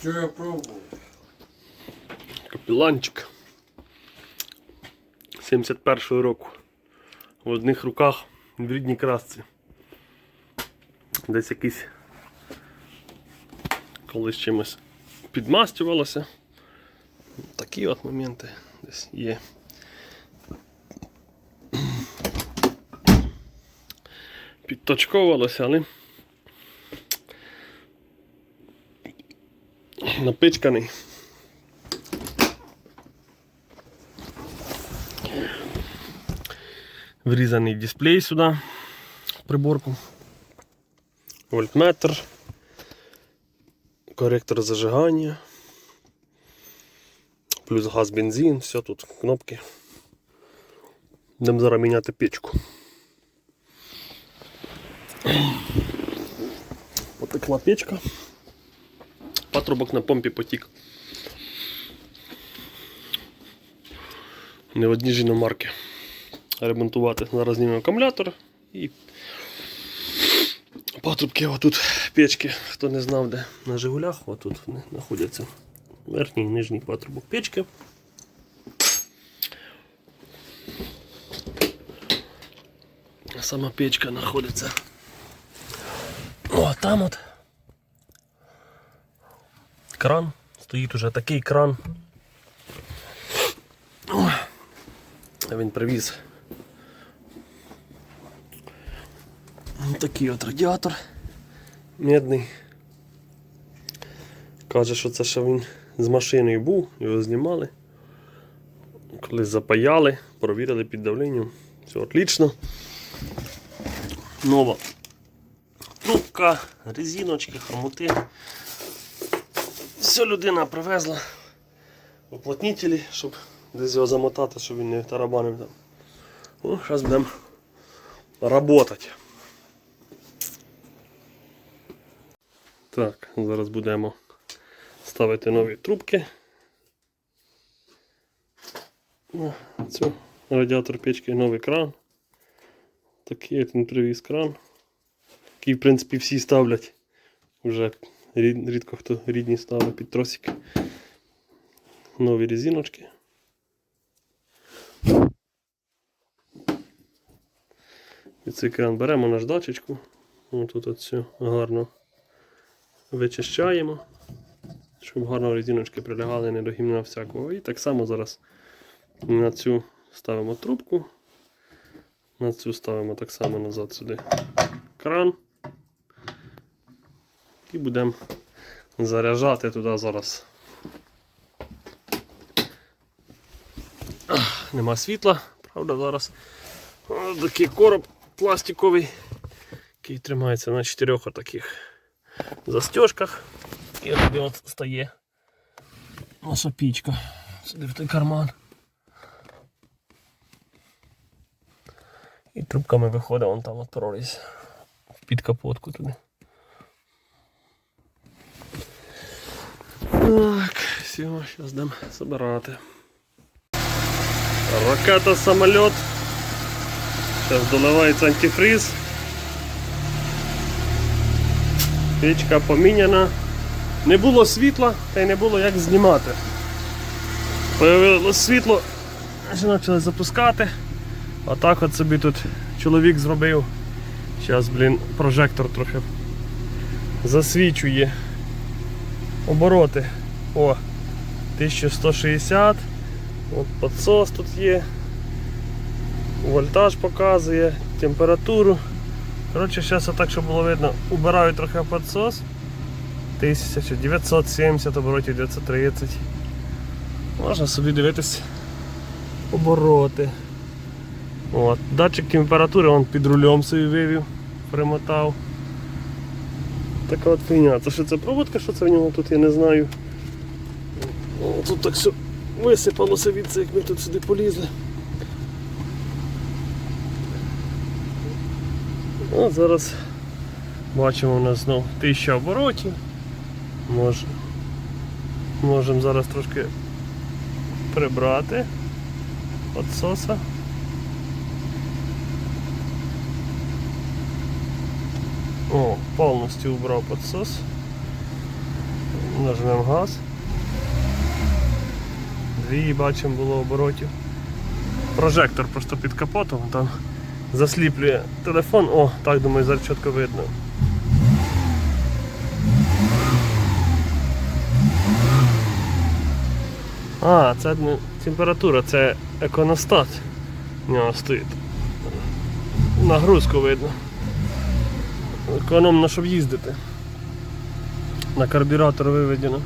Що я пробував? Капіланчик 71-го року. В одних руках в рідній красці. Десь якийсь колись чимось підмастювалося. Такі от моменти десь є. Підточковувалося, але напичканий. Врізаний дисплей сюди приборку. Вольтметр. Коректор зажигання. Плюс газ, бензин, все тут, кнопки. Будемо зараз міняти печку. Потекла печка. Патрубок на помпі потік. Не в одній ж ремонтувати. Зараз знімемо акумулятор і патрубки отут печки, хто не знав, де на Жигулях, отут вони знаходяться. Верхній і нижній патрубок печки. Сама печка знаходиться. О, там от. Кран. Стоїть уже такий кран. Він привіз Такий от радіатор медний. Каже, що це ще він з машиною був, його знімали. Коли запаяли, провірили під давленням. Все отлично. Нова трубка, резиночки, хомути. Все людина привезла. Уплотнителі, щоб десь його замотати, щоб він не тарабанив там. Ну, зараз будемо працювати. Так, зараз будемо ставити нові трубки. На цю радіатор печки новий кран. Такий він привіз кран. Який, в принципі, всі ставлять. Вже рідко хто рідні ставить під тросики. Нові резиночки. І цей кран беремо наждачечку. Ось тут от гарно вичищаємо, щоб гарно резиночки прилягали не до гімна всякого. І так само зараз на цю ставимо трубку, на цю ставимо так само назад сюди кран. І будемо заряджати туди зараз. Нема світла, правда, зараз Ось такий короб пластиковий, який тримається на чотирьох таких застежках. І туди от стає наша пічка. Сюди в той карман. І трубками виходить вон там от прорізь. Під капотку туди. Так, все, зараз будемо збирати. Ракета самоліт. Зараз доливається антифриз. Печка поміняна. Не було світла, та й не було як знімати. Появилось світло, почали запускати. А так от собі тут чоловік зробив. Зараз, блін, прожектор трохи засвічує обороти. О, 1160. От підсос тут є. Вольтаж показує, температуру. Коротше, зараз так, щоб було видно, убираю трохи підсос. 1970 оборотів 930. Можна собі дивитись обороти. От. Датчик температури он під рулем собі вивів, примотав. Така от фігня. Це що це проводка, що це в нього тут, я не знаю. О, тут так все висипалося від це, як ми тут сюди полізли. От зараз бачимо у нас знов 1000 оборотів. Може, можемо зараз трошки прибрати. О, повністю убрав підсос. Нажмемо газ. Дві бачимо було оборотів. Прожектор просто під капотом, там засліплює телефон. О, так думаю, зараз чітко видно. А, це не температура, це еконостат. У нього стоїть. Нагрузку видно. Економно, щоб їздити. На карбюратор виведено.